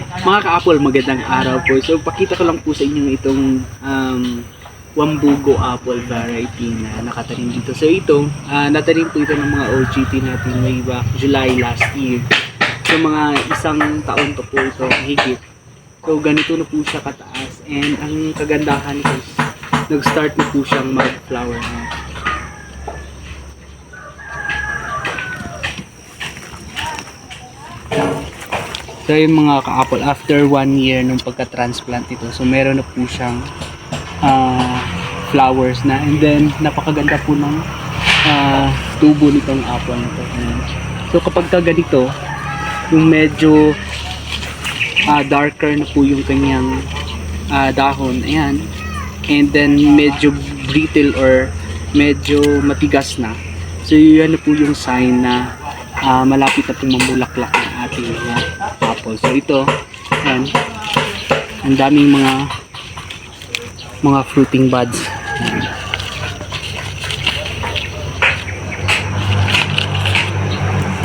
Mga ka-apple, magandang araw po. So, pakita ko lang po sa inyo itong um, Wambugo apple variety na nakatanim dito. So, ito, ah, natanim po ito ng mga OGT natin way back July last year. So, mga isang taon to po ito higit. So, ganito na po siya kataas. And ang kagandahan is, nag-start na po siyang mag-flower na. So yung mga ka-apple, after one year nung pagka-transplant ito, so meron na po siyang ah, flowers na. And then, napakaganda po ng ah, tubo nitong apple na to. So kapag ka ganito, yung medyo ah, darker na po yung kanyang ah, dahon, ayan. And then, medyo brittle or medyo matigas na. So yun na po yung sign na ah, malapit na pong mamulaklak ang ating mga apple. So ito, ayan, ang daming mga mga fruiting buds. Ayan.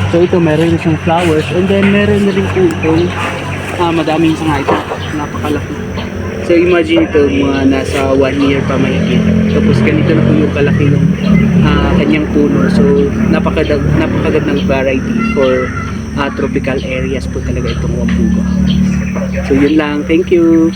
So ito, meron na siyang flowers and then meron na rin po itong ah, madaming sanga ito. Napakalaki. So imagine ito, mga nasa one year pa mahigit. Tapos ganito na po yung kalaki ng ah, kanyang puno. So napakadag, napakagandang variety for ah, tropical areas po talaga itong Wambugo. So yun lang. Thank you.